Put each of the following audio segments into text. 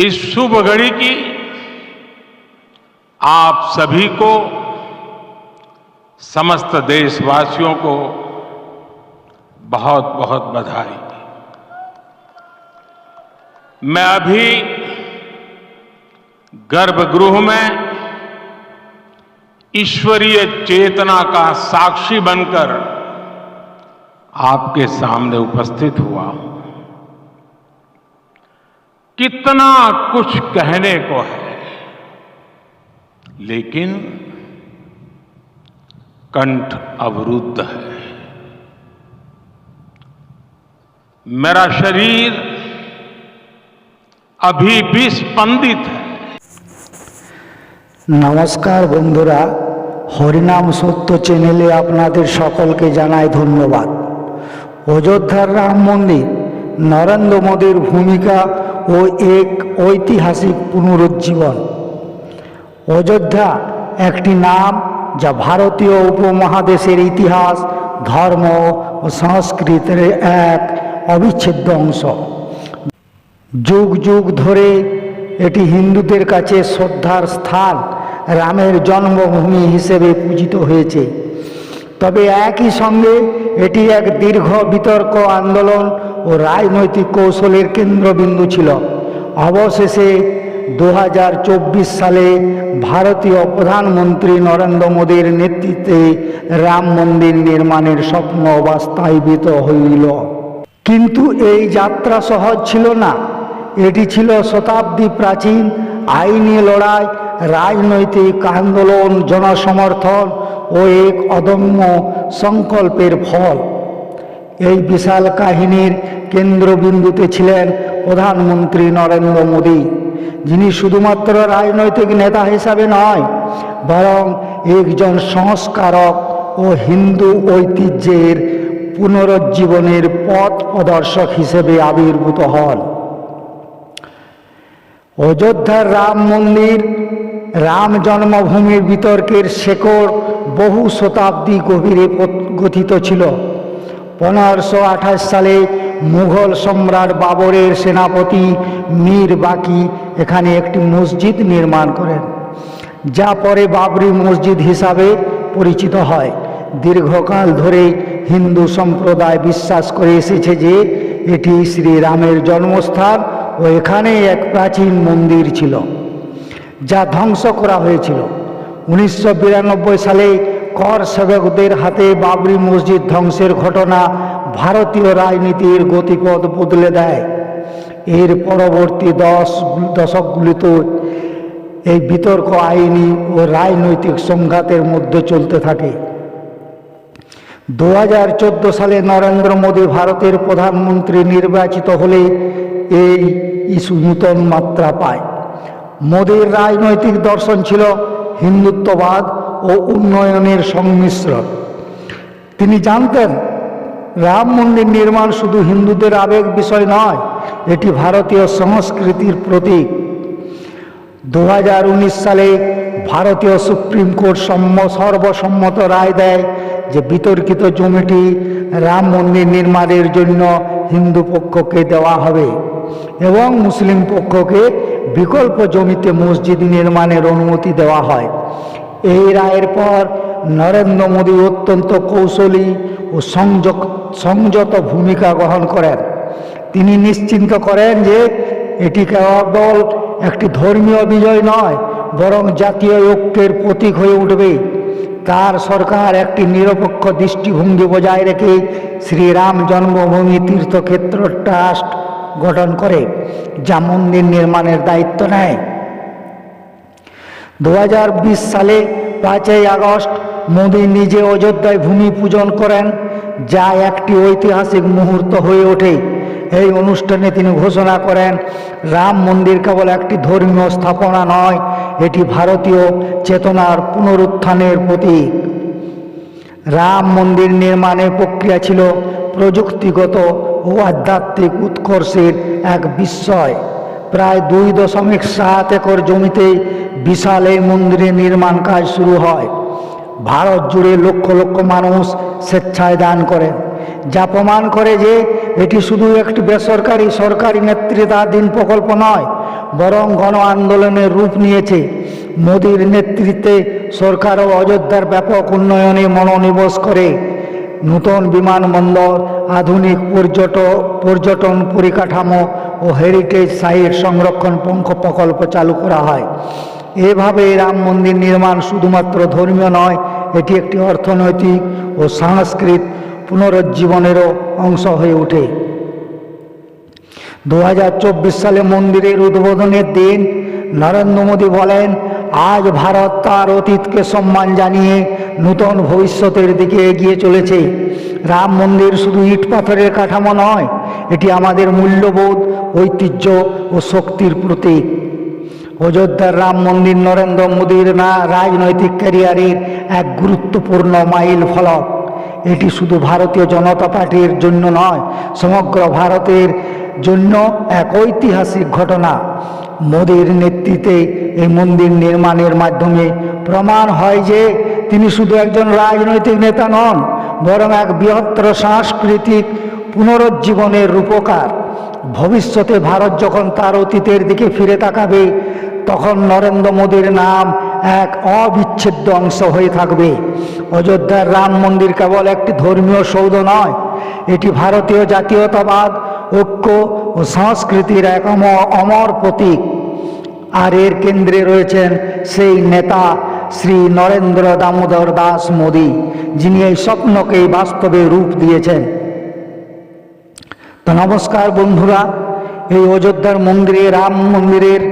इस शुभ घड़ी की आप सभी को, समस्त देशवासियों को बहुत बहुत बधाई। मैं अभी गर्भगृह में ईश्वरीय चेतना का साक्षी बनकर आपके सामने उपस्थित हुआ हूँ। कितना कुछ कहने को है लेकिन कंठ अवरुद्ध है मेरा शरीर अभी भी स्पंदित है নমস্কার বন্ধুরা হরিনাম সত্য চ্যানেলে আপনাদের সকলকে জানাই ধন্যবাদ অযোধ্যার রাম মন্দির নরেন্দ্র মোদীর ভূমিকা ও এক ঐতিহাসিক পুনরুজ্জীবন। অযোধ্যা একটি নাম যা ভারতীয় উপমহাদেশের ইতিহাস, ধর্ম ও সংস্কৃতির এক অবিচ্ছেদ্য অংশ। যুগ যুগ ধরে এটি হিন্দুদের কাছে শ্রদ্ধার স্থান, রামের জন্মভূমি হিসেবে পূজিত হয়েছে। তবে একই সঙ্গে এটি এক দীর্ঘ বিতর্ক আন্দোলন ও রাজনৈতিক কৌশলের কেন্দ্রবিন্দু ছিল। অবশেষে দু হাজার চব্বিশ সালে ভারতীয় প্রধানমন্ত্রী নরেন্দ্র মোদীর নেতৃত্বে রাম মন্দির নির্মাণের স্বপ্ন বাস্তবায়িত হইল। কিন্তু এই যাত্রা সহজ ছিল না। এটি ছিল শতাব্দী প্রাচীন আইনি লড়াই, রাজনৈতিক আন্দোলন, জনসমর্থন ও এক অদম্য সংকল্পের ফল। এই বিশাল কাহিনীর কেন্দ্রবিন্দুতে ছিলেন প্রধানমন্ত্রী নরেন্দ্র মোদী, যিনি শুধুমাত্র রাজনৈতিক নেতা হিসাবে নয়, বরং একজন সংস্কারক ও হিন্দু ঐতিহ্যের পুনরুজ্জীবনের পথ প্রদর্শক হিসেবে আবির্ভূত হন। অযোধ্যার রাম মন্দির, রাম জন্মভূমির বিতর্কের শেকড় বহু শতাব্দী গভীরে গঠিত ছিল। পনেরোশো আঠাশ সালে মুঘল সম্রাট বাবরের সেনাপতি মীর বাকি এখানে একটি মসজিদ নির্মাণ করেন, যা পরে বাবরি মসজিদ হিসাবে পরিচিত হয়। দীর্ঘকাল ধরে হিন্দু সম্প্রদায় বিশ্বাস করে এসেছে যে এটি শ্রীরামের জন্মস্থান ও এখানে এক প্রাচীন মন্দির ছিল, যা ধ্বংস করা হয়েছিল। উনিশশো বিরানব্বই সালে কর সেবকদের হাতে বাবরি মসজিদ ধ্বংসের ঘটনা ভারতীয় রাজনীতির গতিপথ বদলে দেয়। এর পরবর্তী দশ দশকগুলিতে এই বিতর্ক আইনি ও রাজনৈতিক সংঘাতের মধ্যে চলতে থাকে। দু হাজার চোদ্দ সালে নরেন্দ্র মোদী ভারতের প্রধানমন্ত্রী নির্বাচিত হলে এই ইস্যু নূতন মাত্রা পায়। মোদীর রাজনৈতিক দর্শন ছিল হিন্দুত্ববাদ ও উন্নয়নের সংমিশ্রণ। তিনি জানতেন, রাম মন্দির নির্মাণ শুধু হিন্দুদের আবেগ বিষয় নয়, এটি ভারতীয় সংস্কৃতির প্রতীক। দু হাজার উনিশ সালে ভারতীয় সুপ্রিম কোর্ট সম্ম, সর্বসম্মত রায় দেয় যে বিতর্কিত জমিটি রাম মন্দির নির্মাণের জন্য হিন্দু পক্ষকে দেওয়া হবে এবং মুসলিম পক্ষকে বিকল্প জমিতে মসজিদ নির্মাণের অনুমতি দেওয়া হয়। এই রায়ের পর নরেন্দ্র মোদী অত্যন্ত কৌশলী ও সংযক সংযত ভূমিকা গ্রহণ করেন। তিনি নিশ্চিন্ত করেন যে এটি কেবল একটি ধর্মীয় বিজয় নয়, বরং জাতীয় ঐক্যের প্রতীক হয়ে উঠবে। তার সরকার একটি নিরপেক্ষ দৃষ্টিভঙ্গি বজায় রেখে শ্রীরাম জন্মভূমি তীর্থক্ষেত্র ট্রাস্ট গঠন করে, যা মন্দির নির্মাণের দায়িত্ব নেয়। দু হাজার বিশ সালে পাঁচই আগস্ট মোদী নিজে অযোধ্যায় ভূমি পূজন করেন, যা একটি ঐতিহাসিক মুহূর্ত হয়ে ওঠে। এই অনুষ্ঠানে তিনি ঘোষণা করেন, রাম মন্দির কেবল একটি ধর্মীয় স্থাপনা নয়, এটি ভারতীয় চেতনার পুনরুত্থানের প্রতীক। রাম মন্দির নির্মাণের প্রক্রিয়া ছিল প্রযুক্তিগত ও আধ্যাত্মিক উৎকর্ষের এক বিস্ময়। প্রায় দুই দশমিক সাত একর জমিতে বিশাল এই মন্দিরের নির্মাণ কাজ শুরু হয়। ভারত জুড়ে লক্ষ লক্ষ মানুষ স্বেচ্ছায় দান করেন। যা প্রমাণ করে যে এটি শুধু একটি বেসরকারি, সরকারি নেতৃত্বাধীন প্রকল্প নয়, বরং গণ আন্দোলনের রূপ নিয়েছে। মোদীর নেতৃত্বে সরকারও অযোধ্যার ব্যাপক উন্নয়নে মনোনিবেশ করে। নূতন বিমানবন্দর, আধুনিক পর্যট, পর্যটন পরিকাঠামো ও হেরিটেজ সাইট সংরক্ষণ প্রকল্প চালু করা হয়। এভাবে রাম মন্দির নির্মাণ শুধুমাত্র ধর্মীয় নয়, এটি একটি অর্থনৈতিক ও সাংস্কৃতিক পুনরুজ্জীবনেরও অংশ হয়ে ওঠে। দু হাজার চব্বিশ সালে মন্দিরের উদ্বোধনের দিন নরেন্দ্র মোদী বলেন, আজ ভারত তার অতীতকে সম্মান জানিয়ে নূতন ভবিষ্যতের দিকে এগিয়ে চলেছে। রাম মন্দির শুধু ইট পাথরের কাঠামো নয়, এটি আমাদের মূল্যবোধ, ঐতিহ্য ও শক্তির প্রতীক। অযোধ্যার রাম মন্দির নরেন্দ্র মোদীর না রাজনৈতিক ক্যারিয়ারের এক গুরুত্বপূর্ণ মাইল ফলক। এটি শুধু ভারতীয় জনতা পার্টির জন্য নয়, সমগ্র ভারতের জন্য এক ঐতিহাসিক ঘটনা। মোদীর নেতৃত্বে এই মন্দির নির্মাণের মাধ্যমে প্রমাণ হয় যে তিনি শুধু একজন রাজনৈতিক নেতা নন, বরং এক বৃহত্তর সাংস্কৃতিক পুনরুজ্জীবনের রূপকার। ভবিষ্যতে ভারত যখন তার অতীতের দিকে ফিরে তাকাবে, তখন নরেন্দ্র মোদীর নাম এক অবিচ্ছেদ্য অংশ হয়ে থাকবে। অযোধ্যার রাম মন্দির কেবল একটি ধর্মীয় সৌধ নয়, এটি ভারতীয় জাতীয়তাবাদ, ঐক্য ও সংস্কৃতির এক অমর প্রতীক। আর এর কেন্দ্রে রয়েছেন সেই নেতা শ্রী নরেন্দ্র দামোদর দাস মোদী, যিনি এই স্বপ্নকেই বাস্তবে রূপ দিয়েছেন। তো নমস্কার বন্ধুরা, এই অযোধ্যার মন্দিরে, রাম মন্দিরের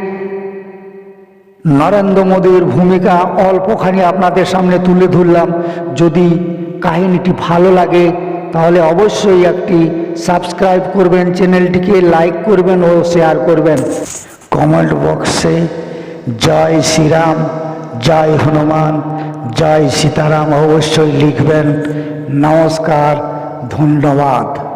নরেন্দ্র মোদীর ভূমিকা অল্পখানি আপনাদের সামনে তুলে ধরলাম। যদি কাহিনীটি ভালো লাগে, তাহলে অবশ্যই একটি সাবস্ক্রাইব করবেন, চ্যানেলটিকে লাইক করবেন ও শেয়ার করবেন। কমেন্ট বক্সে, জয় শ্রীরাম, জয় হনুমান, জয় সীতারাম অবশ্যই লিখবেন। নমস্কার, ধন্যবাদ।